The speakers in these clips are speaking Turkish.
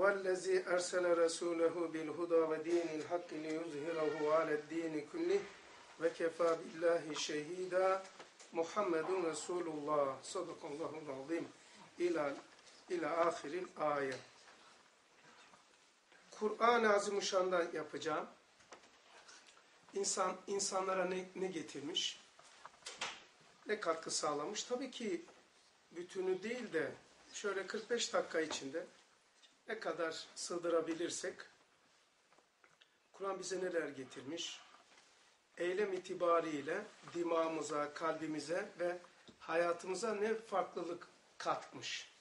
وَالَّذ۪ي أَرْسَلَ رَسُولَهُ بِالْهُدَى وَد۪ينِ الْحَقِّ لِيُظْهِرَهُ عَلَى الد۪ينِ كُلِّهِ وَكَفَى بِاللّٰهِ شَه۪يدًا Muhammedun Resulullah sadakallahu azim ila ila ahiril ayet. Kur'an-ı Azimuşşan'dan yapacağım. İnsan insanlara ne, ne getirmiş? Ne katkı sağlamış? Tabii ki bütünü değil de şöyle 45 dakika içinde ne kadar sığdırabilirsek Kur'an bize neler getirmiş? Eylem itibariyle dimağımıza, kalbimize ve hayatımıza ne farklılık katmış.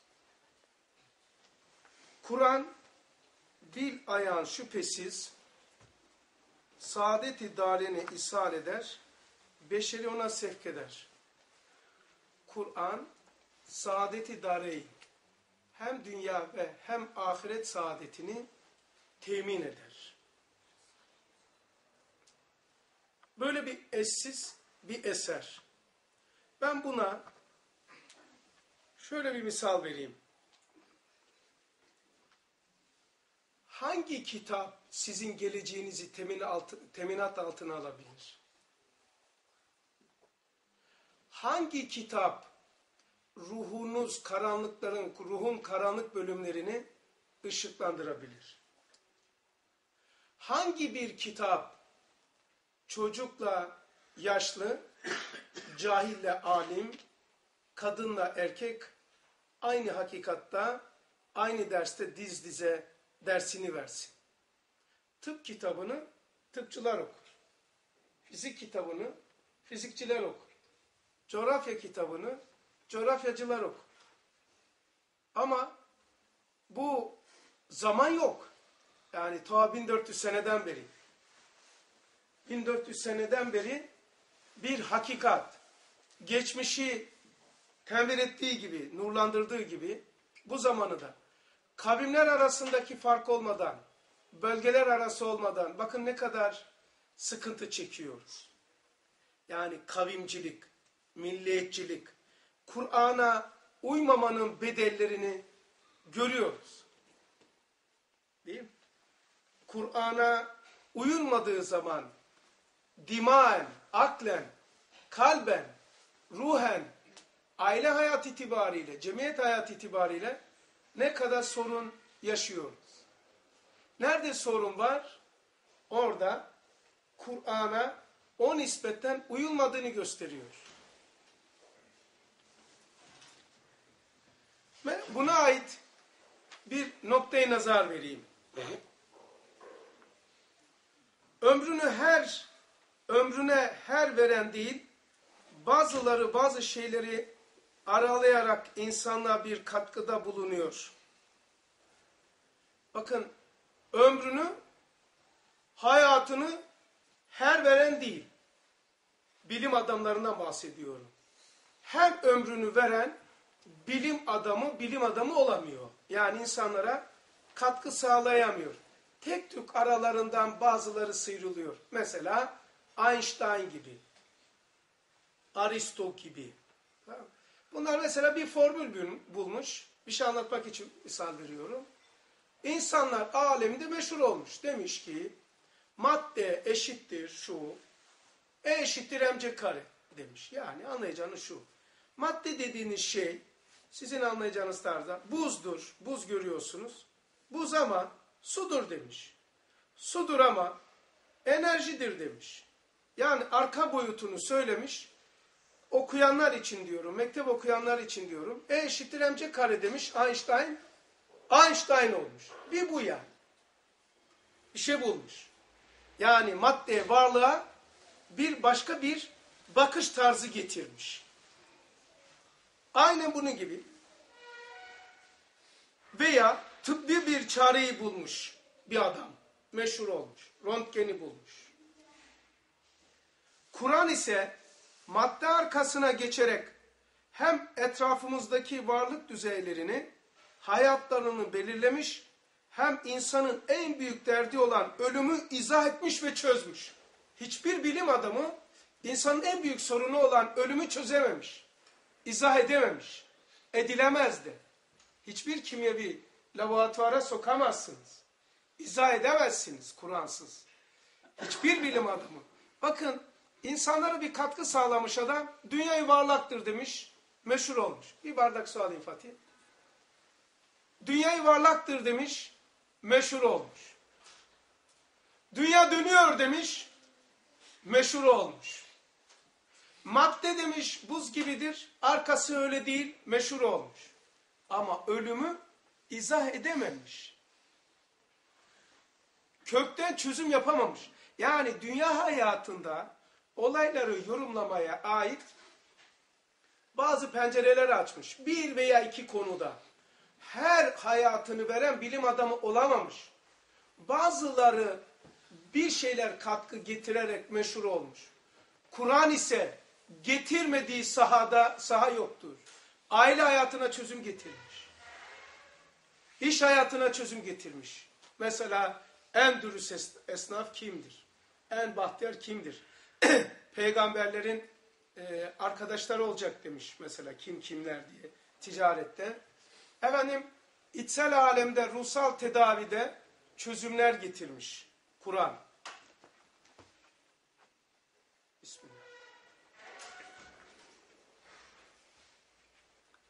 Kur'an dil ayağın şüphesiz saadet-i dareni ishal eder, beşeri ona sevk eder. Kur'an saadet-i dareyn hem dünya ve hem ahiret saadetini temin eder. Böyle bir eşsiz bir eser. Ben buna şöyle bir misal vereyim. Hangi kitap sizin geleceğinizi temin altı, teminat altına alabilir? Hangi kitap ruhunuz karanlıkların, ruhun karanlık bölümlerini ışıklandırabilir? Hangi bir kitap çocukla yaşlı, cahille alim, kadınla erkek aynı hakikatta, aynı derste diz dize dersini versin. Tıp kitabını tıpçılar okur. Fizik kitabını fizikçiler okur. Coğrafya kitabını coğrafyacılar okur. Ama bu zaman yok. Yani ta 1400 seneden beri. 1400 seneden beri bir hakikat, geçmişi tenvir ettiği gibi, nurlandırdığı gibi bu zamanı da kavimler arasındaki fark olmadan, bölgeler arası olmadan bakın ne kadar sıkıntı çekiyoruz. Yani kavimcilik, milliyetçilik, Kur'an'a uymamanın bedellerini görüyoruz. Değil mi? Kur'an'a uyulmadığı zaman dimaen, aklen, kalben, ruhen, aile hayat itibariyle, cemiyet hayat itibariyle ne kadar sorun yaşıyoruz. Nerede sorun var? Orada Kur'an'a o nispetten uyulmadığını gösteriyor. Buna ait bir noktayı nazar vereyim. Ömrünü her ömrüne her veren değil, bazıları bazı şeyleri aralayarak insanlığa bir katkıda bulunuyor. Bakın ömrünü, hayatını her veren değil. Bilim adamlarından bahsediyorum. Her ömrünü veren bilim adamı bilim adamı olamıyor. Yani insanlara katkı sağlayamıyor. Tek tük aralarından bazıları sıyrılıyor. Mesela Einstein gibi, Aristo gibi. Bunlar mesela bir formül bulmuş. Bir şey anlatmak için misal veriyorum. İnsanlar aleminde meşhur olmuş. Demiş ki madde eşittir şu, E eşittir mc kare demiş. Yani anlayacağınız şu. Madde dediğiniz şey sizin anlayacağınız tarzda buzdur. Buz görüyorsunuz. Buz ama sudur demiş. Sudur ama enerjidir demiş. Yani arka boyutunu söylemiş. Okuyanlar için diyorum, mektep okuyanlar için diyorum. E eşittir mc kare demiş Einstein. Einstein olmuş. Bir bu yani. Bir şey bulmuş. Yani madde varlığa bir başka bir bakış tarzı getirmiş. Aynen bunun gibi. Veya tıbbi bir çareyi bulmuş bir adam. Meşhur olmuş. Röntgeni bulmuş. Kur'an ise madde arkasına geçerek hem etrafımızdaki varlık düzeylerini, hayatlarını belirlemiş, hem insanın en büyük derdi olan ölümü izah etmiş ve çözmüş. Hiçbir bilim adamı insanın en büyük sorunu olan ölümü çözememiş izah edememiş. Edilemezdi. Hiçbir kimyevi laboratuvara sokamazsınız. İzah edemezsiniz Kur'ansız. Hiçbir bilim adamı. Bakın insanlara bir katkı sağlamış adam dünya yuvarlaktır demiş. Meşhur olmuş. Bir bardak su alayım Fatih. Dünya yuvarlaktır demiş. Meşhur olmuş. Dünya dönüyor demiş. Meşhur olmuş. Madde demiş buz gibidir. Arkası öyle değil. Meşhur olmuş. Ama ölümü izah edememiş. Kökten çözüm yapamamış. Yani dünya hayatında olayları yorumlamaya ait bazı pencereler açmış. Bir veya iki konuda. Her hayatını veren bilim adamı olamamış. Bazıları bir şeyler katkı getirerek meşhur olmuş. Kur'an ise getirmediği sahada saha yoktur. Aile hayatına çözüm getirmiş. İş hayatına çözüm getirmiş. Mesela en dürüst es- esnaf kimdir? En bahtiyar kimdir? Peygamberlerin e, arkadaşları olacak demiş mesela kim kimler diye ticarette. Efendim içsel alemde ruhsal tedavide çözümler getirmiş Kur'an.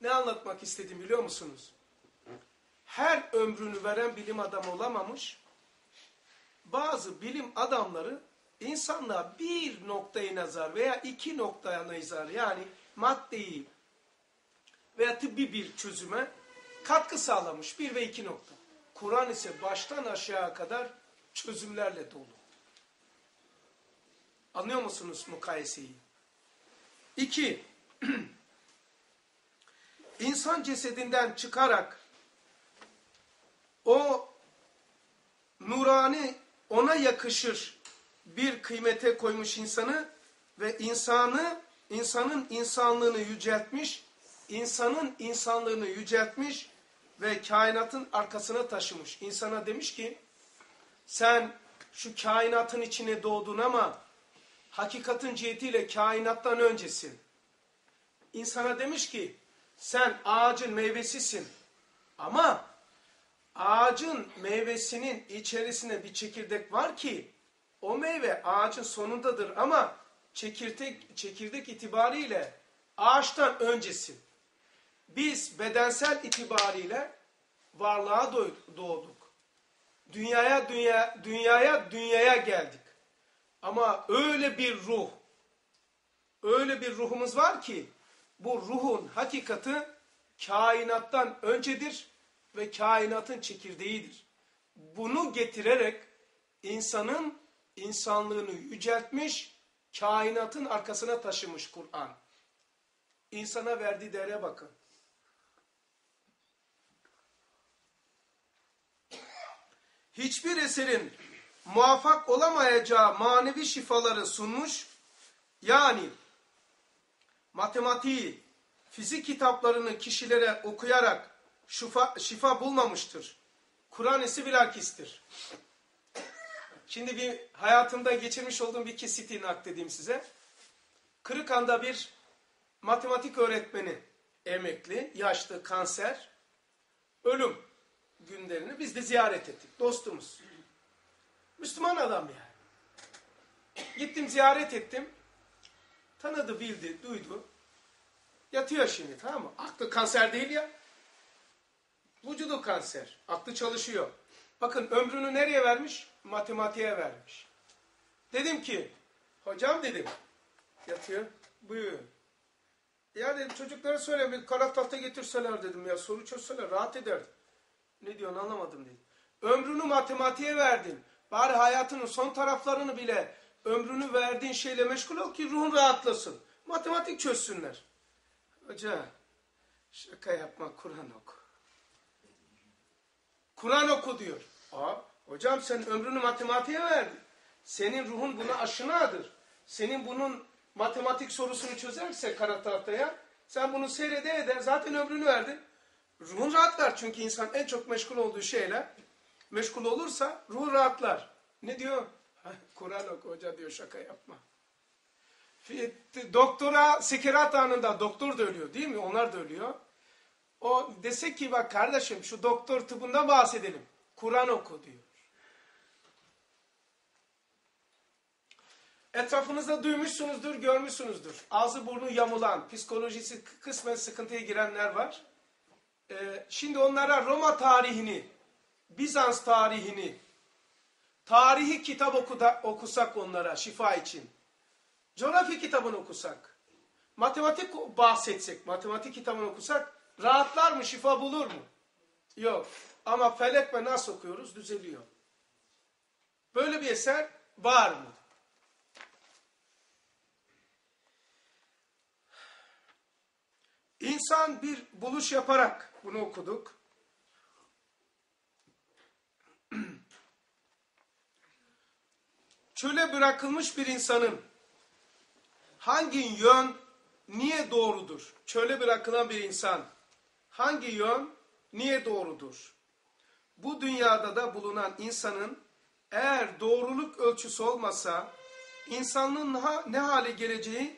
Ne anlatmak istedim biliyor musunuz? Her ömrünü veren bilim adamı olamamış. Bazı bilim adamları insanlığa bir noktayı nazar veya iki noktaya nazar yani maddeyi veya tıbbi bir çözüme katkı sağlamış. Bir ve iki nokta. Kur'an ise baştan aşağı kadar çözümlerle dolu. Anlıyor musunuz mukayeseyi? İki, insan cesedinden çıkarak o nurani ona yakışır bir kıymete koymuş insanı ve insanı insanın insanlığını yüceltmiş, insanın insanlığını yüceltmiş ve kainatın arkasına taşımış. İnsana demiş ki sen şu kainatın içine doğdun ama hakikatin cihetiyle kainattan öncesin. İnsana demiş ki sen ağacın meyvesisin ama ağacın meyvesinin içerisinde bir çekirdek var ki o meyve ağacın sonundadır ama çekirdek, çekirdek itibariyle ağaçtan öncesin. Biz bedensel itibariyle varlığa doğduk. Dünyaya dünya dünyaya dünyaya geldik. Ama öyle bir ruh, öyle bir ruhumuz var ki bu ruhun hakikati kainattan öncedir ve kainatın çekirdeğidir. Bunu getirerek insanın insanlığını yüceltmiş, kainatın arkasına taşımış Kur'an. İnsana verdiği değere bakın. Hiçbir eserin muvaffak olamayacağı manevi şifaları sunmuş, yani matematiği, fizik kitaplarını kişilere okuyarak şifa, şifa bulmamıştır. Kur'an ise bilakistir. Şimdi bir hayatımda geçirmiş olduğum bir kesiti nakledeyim size. Kırıkan'da bir matematik öğretmeni emekli, yaşlı, kanser, ölüm günlerini biz de ziyaret ettik. Dostumuz. Müslüman adam yani. Gittim ziyaret ettim. Tanıdı, bildi, duydu. Yatıyor şimdi tamam mı? Aklı kanser değil ya. Vücudu kanser. Aklı çalışıyor. Bakın ömrünü nereye vermiş? Matematiğe vermiş. Dedim ki, hocam dedim, yatıyor, buyur. Ya dedim çocuklara söyle bir kara tahta getirseler dedim ya soru çözseler rahat ederdim. Ne diyorsun anlamadım dedim. Ömrünü matematiğe verdin. Bari hayatının son taraflarını bile ömrünü verdiğin şeyle meşgul ol ki ruhun rahatlasın. Matematik çözsünler. Hoca şaka yapma Kur'an oku. Kur'an oku diyor. Aa, hocam sen ömrünü matematiğe verdin. Senin ruhun buna aşinadır. Senin bunun matematik sorusunu çözerse kara tahtaya sen bunu seyrede eder. Zaten ömrünü verdin. Ruhun rahatlar. Çünkü insan en çok meşgul olduğu şeyle meşgul olursa ruhu rahatlar. Ne diyor? Kur'an oku hoca diyor şaka yapma. Doktora sekerat anında doktor da ölüyor değil mi? Onlar da ölüyor. O dese ki bak kardeşim şu doktor tıbbından bahsedelim. Kur'an oku diyor. Etrafınızda duymuşsunuzdur, görmüşsünüzdür. Ağzı burnu yamulan, psikolojisi kısmen sıkıntıya girenler var. Ee, şimdi onlara Roma tarihini, Bizans tarihini, tarihi kitap okuda, okusak onlara şifa için, coğrafya kitabını okusak, matematik bahsetsek, matematik kitabını okusak, rahatlar mı, şifa bulur mu? Yok. Ama felek ve nas okuyoruz, düzeliyor. Böyle bir eser var mı? İnsan bir buluş yaparak bunu okuduk. Çöle bırakılmış bir insanın hangi yön niye doğrudur? Çöle bırakılan bir insan hangi yön niye doğrudur? Bu dünyada da bulunan insanın eğer doğruluk ölçüsü olmasa insanlığın ne hale geleceği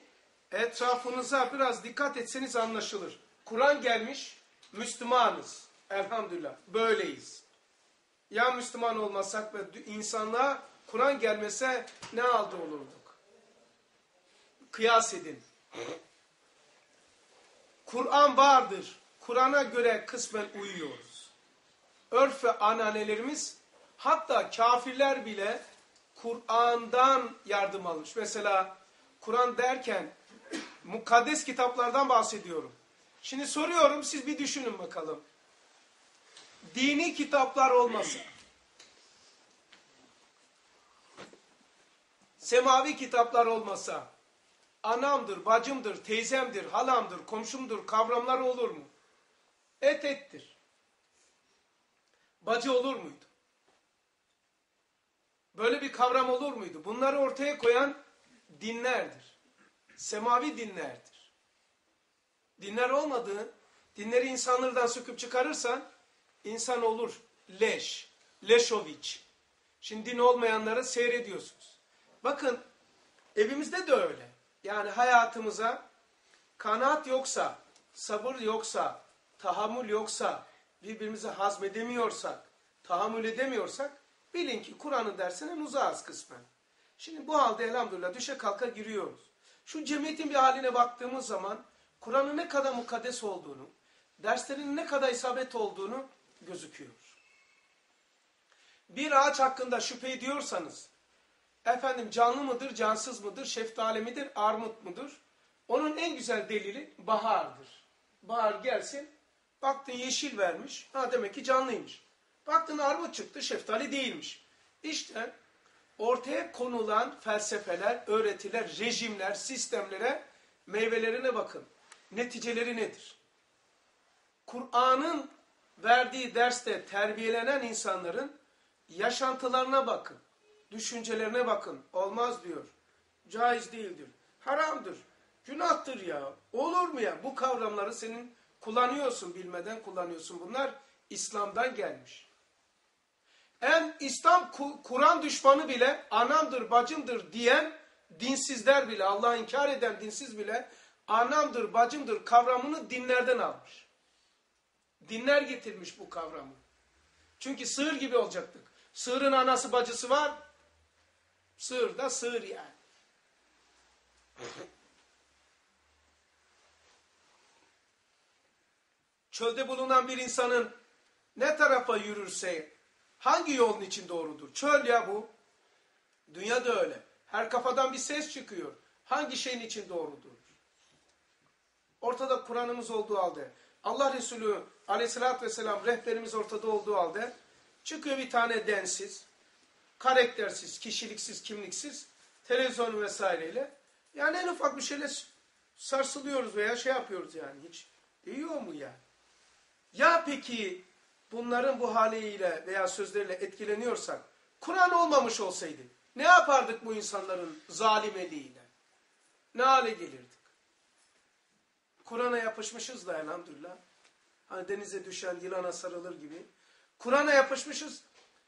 etrafınıza biraz dikkat etseniz anlaşılır. Kur'an gelmiş, Müslümanız. Elhamdülillah. Böyleyiz. Ya Müslüman olmasak ve insanlığa Kur'an gelmese ne halde olurduk? Kıyas edin. Kur'an vardır. Kur'an'a göre kısmen uyuyoruz. Örf ve ananelerimiz hatta kafirler bile Kur'an'dan yardım almış. Mesela Kur'an derken mukaddes kitaplardan bahsediyorum. Şimdi soruyorum siz bir düşünün bakalım. Dini kitaplar olmasa, semavi kitaplar olmasa, anamdır, bacımdır, teyzemdir, halamdır, komşumdur kavramlar olur mu? Et ettir. Bacı olur muydu? Böyle bir kavram olur muydu? Bunları ortaya koyan dinlerdir. Semavi dinlerdir. Dinler olmadığı, dinleri insanlardan söküp çıkarırsan insan olur leş, leşoviç. Şimdi din olmayanları seyrediyorsunuz. Bakın evimizde de öyle. Yani hayatımıza kanaat yoksa, sabır yoksa, tahammül yoksa, birbirimizi hazmedemiyorsak, tahammül edemiyorsak bilin ki Kur'an'ın dersinden uzağız kısmen. Şimdi bu halde elhamdülillah düşe kalka giriyoruz. Şu cemiyetin bir haline baktığımız zaman Kur'an'ın ne kadar mukaddes olduğunu, derslerin ne kadar isabet olduğunu gözüküyor. Bir ağaç hakkında şüphe ediyorsanız, efendim canlı mıdır, cansız mıdır, şeftali midir, armut mudur? Onun en güzel delili bahardır. Bahar gelsin, baktın yeşil vermiş, ha demek ki canlıymış. Baktın armut çıktı, şeftali değilmiş. İşte ortaya konulan felsefeler, öğretiler, rejimler, sistemlere, meyvelerine bakın. Neticeleri nedir? Kur'an'ın verdiği derste terbiyelenen insanların yaşantılarına bakın. Düşüncelerine bakın. Olmaz diyor. Caiz değildir. Haramdır. Günahtır ya. Olur mu ya? Bu kavramları senin kullanıyorsun, bilmeden kullanıyorsun. Bunlar İslam'dan gelmiş. En İslam Kur'an düşmanı bile anamdır, bacımdır diyen dinsizler bile, Allah'ı inkar eden dinsiz bile anamdır, bacımdır kavramını dinlerden almış. Dinler getirmiş bu kavramı. Çünkü sığır gibi olacaktık. Sığırın anası bacısı var. Sığır da sığır yani. Çölde bulunan bir insanın ne tarafa yürürse hangi yolun için doğrudur? Çöl ya bu. Dünya da öyle. Her kafadan bir ses çıkıyor. Hangi şeyin için doğrudur? Ortada Kur'an'ımız olduğu halde, Allah Resulü aleyhissalatü vesselam rehberimiz ortada olduğu halde çıkıyor bir tane densiz, karaktersiz, kişiliksiz, kimliksiz, televizyon vesaireyle yani en ufak bir şeyle sarsılıyoruz veya şey yapıyoruz yani hiç. Değiyor mu ya? Ya peki bunların bu haliyle veya sözleriyle etkileniyorsak Kur'an olmamış olsaydı ne yapardık bu insanların zalim eliyle? Ne hale gelirdik? Kur'an'a yapışmışız da elhamdülillah. Hani denize düşen yılana sarılır gibi. Kur'an'a yapışmışız.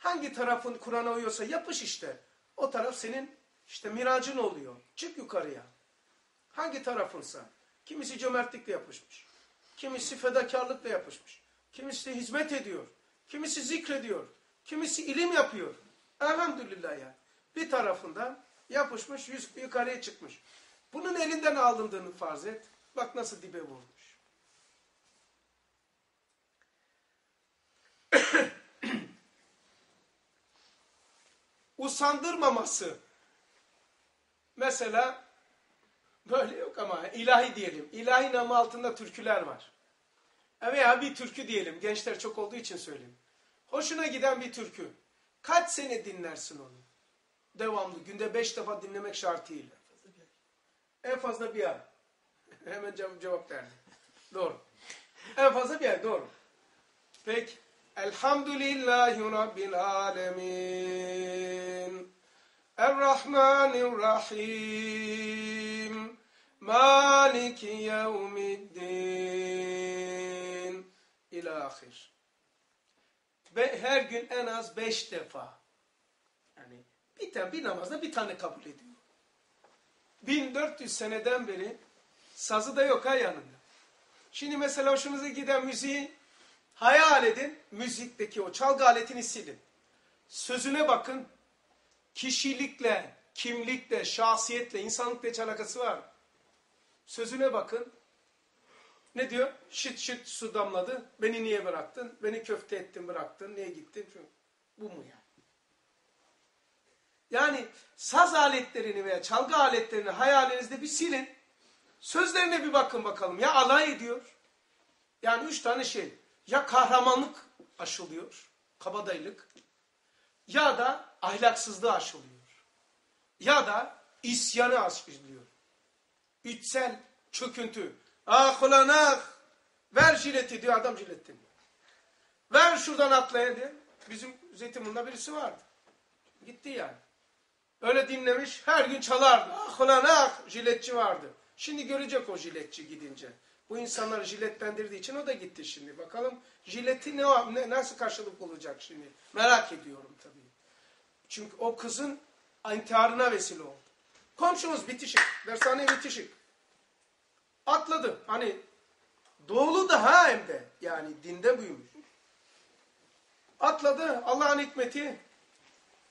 Hangi tarafın Kur'an'a uyuyorsa yapış işte. O taraf senin işte miracın oluyor. Çık yukarıya. Hangi tarafınsa. Kimisi cömertlikle yapışmış. Kimisi fedakarlıkla yapışmış. Kimisi hizmet ediyor. Kimisi zikrediyor. Kimisi ilim yapıyor. Elhamdülillah yani. Bir tarafından yapışmış, yüz yukarıya çıkmış. Bunun elinden alındığını farz et. Bak nasıl dibe vurmuş. Usandırmaması. Mesela böyle yok ama ilahi diyelim. İlahi namı altında türküler var. Veya bir türkü diyelim. Gençler çok olduğu için söyleyeyim. Hoşuna giden bir türkü. Kaç sene dinlersin onu? Devamlı. Günde beş defa dinlemek şartıyla. En fazla bir ay. Hemen cevap, verdi. Doğru. En fazla bir ay. Doğru. Peki. Elhamdülillahi Rabbil alemin. Errahmanirrahim. Maliki yevmiddin. İlahir. Ve her gün en az beş defa. Yani bir tane bir namazda bir tane kabul ediyor. 1400 seneden beri sazı da yok ha yanında. Şimdi mesela hoşunuza giden müziği hayal edin. Müzikteki o çalgı aletini silin. Sözüne bakın. Kişilikle, kimlikle, şahsiyetle, insanlıkla hiç alakası var. Sözüne bakın. Ne diyor? Şıt şıt su damladı. Beni niye bıraktın? Beni köfte ettin bıraktın. Niye gittin? Bu mu yani? Yani saz aletlerini veya çalgı aletlerini hayalinizde bir silin. Sözlerine bir bakın bakalım. Ya alay ediyor. Yani üç tane şey. Ya kahramanlık aşılıyor. Kabadayılık. Ya da ahlaksızlığı aşılıyor. Ya da isyanı aşılıyor. İçsel çöküntü. Ah ulan ah. Ver jileti diyor adam jiletini. Ver şuradan atlayın diye. Bizim Zeytinburnu'nda birisi vardı. Gitti yani. Öyle dinlemiş, her gün çalardı. Ah ulan ah, jiletçi vardı. Şimdi görecek o jiletçi gidince. Bu insanları jiletlendirdiği için o da gitti şimdi. Bakalım jileti ne, ne nasıl karşılık bulacak şimdi. Merak ediyorum tabii. Çünkü o kızın intiharına vesile oldu. Komşumuz bitişik, dershane bitişik. Atladı. Hani doğulu da ha hem de. Yani dinde büyümüş. Atladı. Allah'ın hikmeti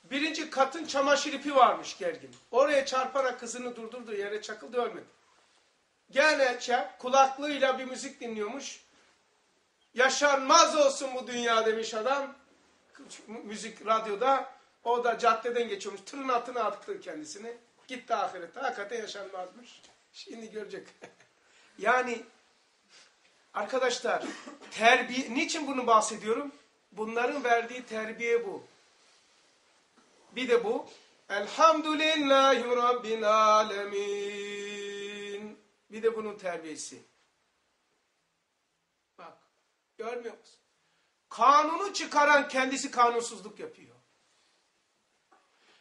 Birinci katın çamaşır ipi varmış gergin. Oraya çarparak kızını durdurdu yere çakıldı ölmedi. Gene çap kulaklığıyla bir müzik dinliyormuş. Yaşanmaz olsun bu dünya demiş adam. Müzik radyoda. O da caddeden geçiyormuş. Tırın altına attı kendisini. Gitti ahirete. Hakikaten yaşanmazmış. Şimdi görecek. yani arkadaşlar terbiye niçin bunu bahsediyorum? Bunların verdiği terbiye bu. Bir de bu. Elhamdülillahi Rabbil Alemin. Bir de bunun terbiyesi. Bak. Görmüyor musun? Kanunu çıkaran kendisi kanunsuzluk yapıyor.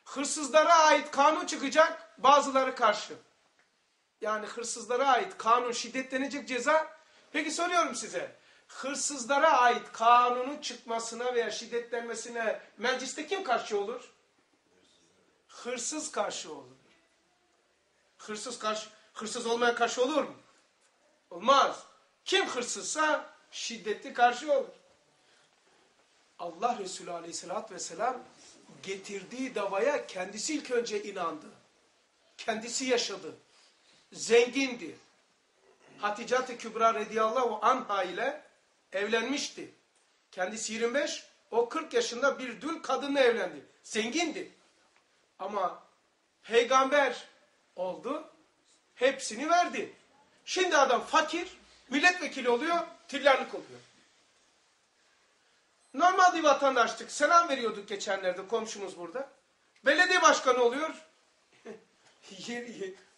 Hırsızlara ait kanun çıkacak, bazıları karşı. Yani hırsızlara ait kanun şiddetlenecek ceza. Peki soruyorum size. Hırsızlara ait kanunun çıkmasına veya şiddetlenmesine mecliste kim karşı olur? hırsız karşı olur. Hırsız karşı, hırsız olmaya karşı olur mu? Olmaz. Kim hırsızsa şiddetli karşı olur. Allah Resulü Aleyhisselatü Vesselam getirdiği davaya kendisi ilk önce inandı. Kendisi yaşadı. Zengindi. Hatice-i Kübra radıyallahu anha ile evlenmişti. Kendisi 25, o 40 yaşında bir dul kadınla evlendi. Zengindi. Ama peygamber oldu. Hepsini verdi. Şimdi adam fakir, milletvekili oluyor, tillerlik oluyor. Normal bir vatandaştık. Selam veriyorduk geçenlerde komşumuz burada. Belediye başkanı oluyor.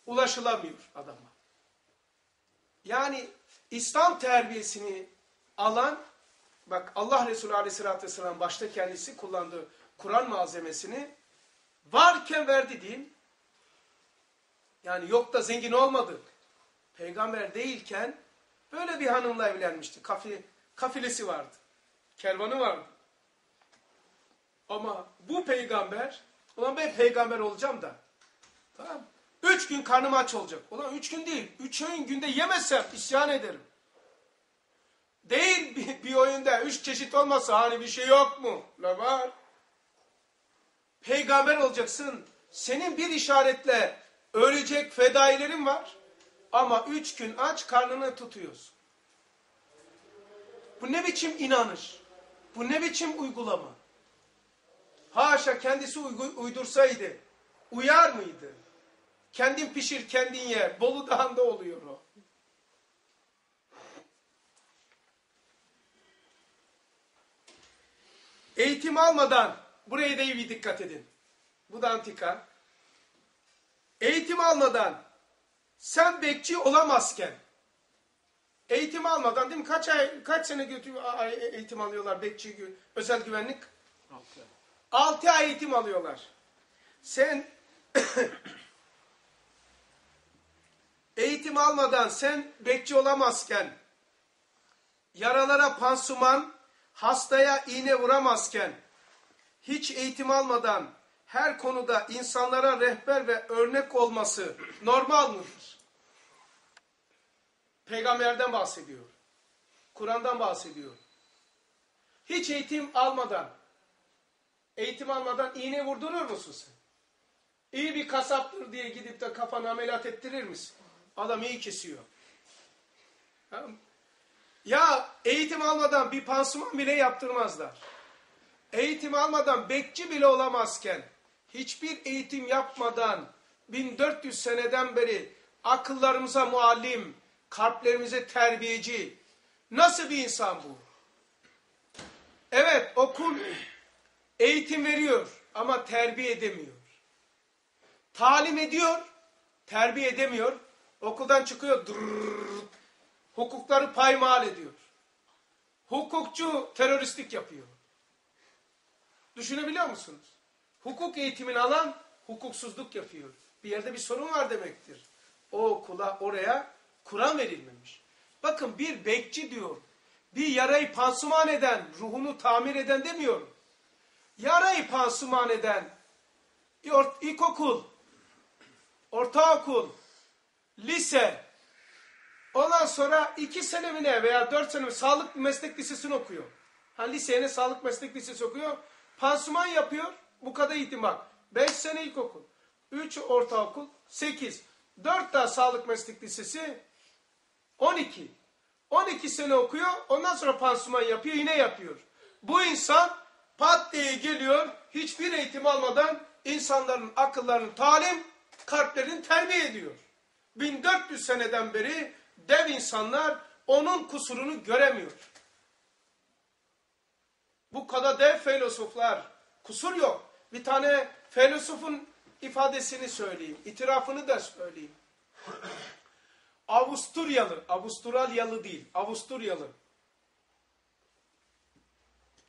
ulaşılamıyor adama. Yani İslam terbiyesini alan, bak Allah Resulü Aleyhisselatü Vesselam başta kendisi kullandığı Kur'an malzemesini Varken verdi diyeyim. Yani yok da zengin olmadı. Peygamber değilken böyle bir hanımla evlenmişti. Kafi, kafilesi vardı. Kervanı vardı. Ama bu peygamber, ulan ben peygamber olacağım da. Tamam Üç gün karnım aç olacak. Ulan üç gün değil. Üç öğün günde yemezsem isyan ederim. Değil bir, bir oyunda üç çeşit olmasa hani bir şey yok mu? La var. Peygamber olacaksın. Senin bir işaretle ölecek fedailerin var. Ama üç gün aç karnını tutuyorsun. Bu ne biçim inanış? Bu ne biçim uygulama? Haşa kendisi uydursaydı uyar mıydı? Kendin pişir kendin ye. Bolu Dağı'nda oluyor o. Eğitim almadan, buraya da iyi bir dikkat edin. Bu da antika. Eğitim almadan sen bekçi olamazken, eğitim almadan değil mi? Kaç ay, kaç sene götü, ay- eğitim alıyorlar bekçi, özel güvenlik? 6 ay eğitim alıyorlar. Sen eğitim almadan sen bekçi olamazken, yaralara pansuman, hastaya iğne vuramazken, hiç eğitim almadan her konuda insanlara rehber ve örnek olması normal mıdır? Peygamberden bahsediyor. Kur'an'dan bahsediyor. Hiç eğitim almadan, eğitim almadan iğne vurdurur musun sen? İyi bir kasaptır diye gidip de kafana ameliyat ettirir misin? Adam iyi kesiyor. Ya eğitim almadan bir pansuman bile yaptırmazlar. Eğitim almadan bekçi bile olamazken, hiçbir eğitim yapmadan 1400 seneden beri akıllarımıza muallim, kalplerimize terbiyeci, nasıl bir insan bu? Evet okul eğitim veriyor ama terbiye edemiyor. Talim ediyor, terbiye edemiyor. Okuldan çıkıyor, dırrrr, hukukları paymal ediyor. Hukukçu teröristlik yapıyor. Düşünebiliyor musunuz? Hukuk eğitimini alan hukuksuzluk yapıyor. Bir yerde bir sorun var demektir. O okula, oraya Kur'an verilmemiş. Bakın bir bekçi diyor. Bir yarayı pansuman eden, ruhunu tamir eden demiyorum. Yarayı pansuman eden, ilkokul, ortaokul, lise, ondan sonra iki sene mi ne veya dört sene mi sağlık meslek lisesini okuyor. Ha liseye ne sağlık meslek lisesi okuyor. Pansuman yapıyor. Bu kadar eğitim bak. Beş sene ilkokul. Üç ortaokul. Sekiz. Dört daha sağlık meslek lisesi. On iki. On iki sene okuyor. Ondan sonra pansuman yapıyor. Yine yapıyor. Bu insan pat diye geliyor. Hiçbir eğitim almadan insanların akıllarını talim, kalplerini terbiye ediyor. 1400 seneden beri dev insanlar onun kusurunu göremiyor. Bu kadar dev filozoflar, kusur yok. Bir tane filozofun ifadesini söyleyeyim, itirafını da söyleyeyim. Avusturyalı, Avustralyalı değil, Avusturyalı.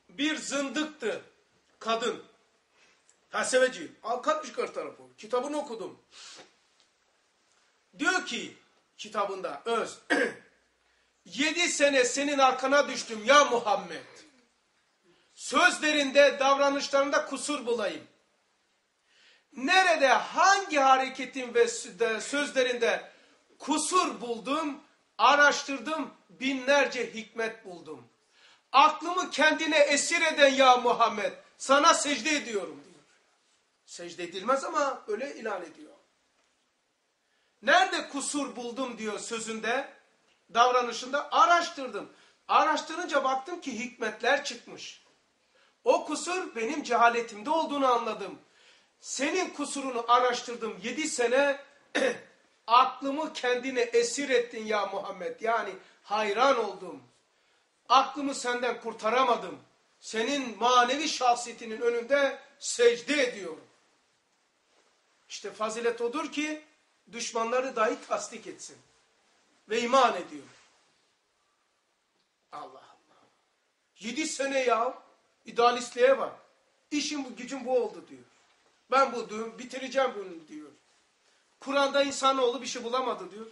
Bir zındıktı kadın. Felsefeci. Al katmış kar tarafı. Kitabını okudum. Diyor ki kitabında öz. Yedi sene senin arkana düştüm ya Muhammed. Sözlerinde, davranışlarında kusur bulayım. Nerede, hangi hareketin ve sözlerinde kusur buldum, araştırdım, binlerce hikmet buldum. Aklımı kendine esir eden ya Muhammed, sana secde ediyorum diyor. Secde edilmez ama öyle ilan ediyor. Nerede kusur buldum diyor sözünde, davranışında araştırdım. Araştırınca baktım ki hikmetler çıkmış. O kusur benim cehaletimde olduğunu anladım. Senin kusurunu araştırdım yedi sene, aklımı kendine esir ettin ya Muhammed. Yani hayran oldum. Aklımı senden kurtaramadım. Senin manevi şahsiyetinin önünde secde ediyorum. İşte fazilet odur ki düşmanları dahi tasdik etsin. Ve iman ediyor. Allah Allah. Yedi sene ya. İdealistliğe bak. İşim gücüm bu oldu diyor. Ben bu diyor, bitireceğim bunu diyor. Kur'an'da insanoğlu bir şey bulamadı diyor.